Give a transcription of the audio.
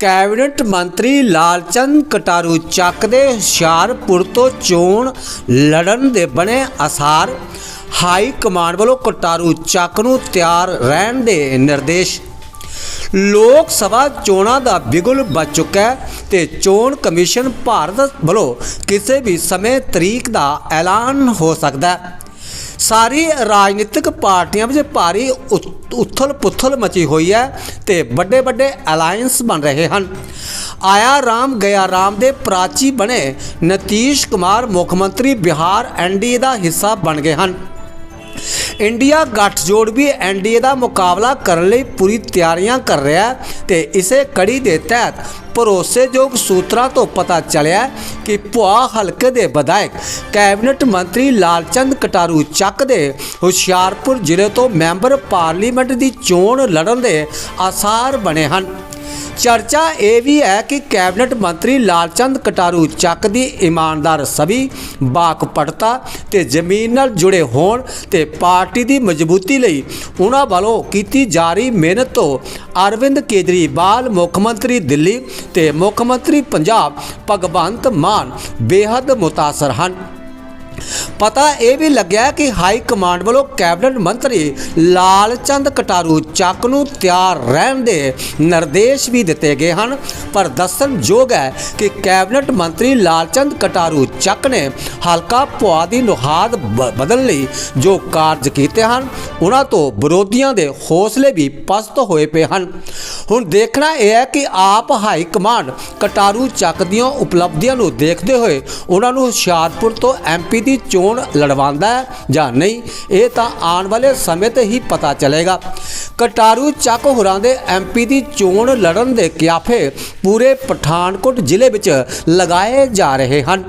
Cabinet ਮੰਤਰੀ ਲਾਲਚੰਦ ਕਟਾਰੂ ਚੱਕ ਦੇ ਹੁਸ਼ਿਆਰਪੁਰ ਤੋਂ ਚੋਣ ਲੜਨ ਦੇ ਬਣੇ ਅਸਾਰ। ਹਾਈ ਕਮਾਂਡ ਵੱਲੋਂ ਕਟਾਰੂ ਚੱਕ ਨੂੰ ਤਿਆਰ ਰਹਿਣ ਦੇ ਨਿਰਦੇਸ਼। ਲੋਕ ਸਭਾ ਚੋਣਾਂ ਦਾ ਬਿਗੁਲ ਵੱਜ ਚੁੱਕਾ ਹੈ ਤੇ ਚੋਣ ਕਮਿਸ਼ਨ ਭਾਰਤ ਵੱਲੋਂ ਕਿਸੇ ਵੀ ਸਮੇਂ ਤਰੀਕ ਦਾ ਐਲਾਨ ਹੋ ਸਕਦਾ ਹੈ। ਸਾਰੀ ਰਾਜਨੀਤਿਕ ਪਾਰਟੀਆਂ ਵਿੱਚ ਭਾਰੀ ਉਥਲ ਪੁਥਲ ਮਚੀ ਹੋਈ ਹੈ ਤੇ ਵੱਡੇ ਵੱਡੇ ਅਲਾਈਅੰਸ ਬਣ ਰਹੇ ਹਨ। ਆਇਆ ਰਾਮ ਗਿਆ ਰਾਮ ਦੇ ਪ੍ਰਾਚੀ ਬਣੇ ਨਤੀਸ਼ ਕੁਮਾਰ ਮੁੱਖ ਮੰਤਰੀ ਬਿਹਾਰ ਐਨਡੀਏ ਦਾ ਹਿੱਸਾ ਬਣ ਗਏ ਹਨ। ਇੰਡੀਆ ਗੱਠਜੋੜ ਵੀ ਐਨਡੀਏ ਦਾ ਮੁਕਾਬਲਾ ਕਰਨ ਲਈ ਪੂਰੀ ਤਿਆਰੀਆਂ ਕਰ ਰਿਹਾ ਹੈ ਤੇ ਇਸੇ ਕੜੀ ਦੇ ਤਹਿਤ ਭਰੋਸੇਯੋਗ ਸੂਤਰਾਂ ਤੋਂ ਪਤਾ ਚੱਲਿਆ ਕਿ ਭੁਆ ਹਲਕੇ ਦੇ ਵਿਧਾਇਕ, ਕੈਬਨਿਟ ਮੰਤਰੀ ਲਾਲਚੰਦ ਕਟਾਰੂ ਚੱਕ ਦੇ ਹੁਸ਼ਿਆਰਪੁਰ ਜ਼ਿਲ੍ਹੇ ਤੋਂ ਮੈਂਬਰ ਪਾਰਲੀਮੈਂਟ ਦੀ ਚੋਣ ਲੜਨ ਦੇ ਆਸਾਰ ਬਣੇ ਹਨ। ਚਰਚਾ ਇਹ ਵੀ ਹੈ ਕਿ ਕੈਬਨਿਟ ਮੰਤਰੀ ਲਾਲਚੰਦ ਕਟਾਰੂ ਚੱਕ ਦੀ ਇਮਾਨਦਾਰ ਸਭੀ ਬਾਕਪੜਤਾ ਤੇ ਜ਼ਮੀਨ ਨਾਲ ਜੁੜੇ ਹੋਣ ਤੇ ਪਾਰਟੀ ਦੀ ਮਜ਼ਬੂਤੀ ਲਈ ਉਹਨਾਂ ਵੱਲੋਂ ਕੀਤੀ ਜਾ ਰਹੀ ਮਿਹਨਤ ਤੋਂ ਅਰਵਿੰਦ ਕੇਜਰੀਵਾਲ, ਮੁੱਖ ਮੰਤਰੀ ਦਿੱਲੀ ਤੇ ਮੁੱਖ ਮੰਤਰੀ ਪੰਜਾਬ ਭਗਵੰਤ ਮਾਨ ਬੇਹੱਦ ਮੁਤਾਸਰ ਹਨ। ਪਤਾ ਇਹ ਵੀ ਲੱਗਿਆ ਕਿ ਹਾਈ ਕਮਾਂਡ ਵੱਲੋਂ ਕੈਬਨਿਟ ਮੰਤਰੀ ਲਾਲਚੰਦ ਕਟਾਰੂ ਚੱਕ ਨੂੰ ਤਿਆਰ ਰਹਿਣ ਦੇ ਨਿਰਦੇਸ਼ ਵੀ ਦਿੱਤੇ ਗਏ ਹਨ। ਪਰ ਦੱਸਣਯੋਗ ਹੈ ਕਿ ਕੈਬਨਿਟ ਮੰਤਰੀ ਲਾਲਚੰਦ ਕਟਾਰੂ ਚੱਕ ਨੇ ਹਲਕਾ ਪੁਆ ਦੀ ਨੁਹਾਦ ਬਦਲਣ ਲਈ ਜੋ ਕਾਰਜ ਕੀਤੇ ਹਨ, ਉਹਨਾਂ ਤੋਂ ਵਿਰੋਧੀਆਂ ਦੇ ਹੌਸਲੇ ਵੀ ਪਸਤ ਹੋਏ ਪਏ ਹਨ। ਹੁਣ ਦੇਖਣਾ ਇਹ ਹੈ ਕਿ ਆਪ ਹਾਈ ਕਮਾਂਡ ਕਟਾਰੂ ਚੱਕ ਦੀਆਂ ਉਪਲਬਧੀਆਂ ਨੂੰ ਦੇਖਦੇ ਹੋਏ ਉਹਨਾਂ ਨੂੰ ਹੁਸ਼ਿਆਰਪੁਰ ਤੋਂ ਐਮਪੀ ਦੀ ਚੋਣ ਲੜਵਾਉਂਦਾ ਹੈ ਜਾਂ ਨਹੀਂ, ਇਹ ਤਾਂ ਆਉਣ ਵਾਲੇ ਸਮੇਂ ਤੇ ਹੀ ਪਤਾ ਚੱਲੇਗਾ। ਕਟਾਰੂ ਚੱਕ ਹੁਰਾਂ ਦੇ ਐਮਪੀ ਦੀ ਚੋਣ ਲੜਨ ਦੇ ਕਿਆਫੇ ਪੂਰੇ ਪਠਾਨਕੋਟ ਜ਼ਿਲ੍ਹੇ ਵਿੱਚ ਲਗਾਏ ਜਾ ਰਹੇ ਹਨ।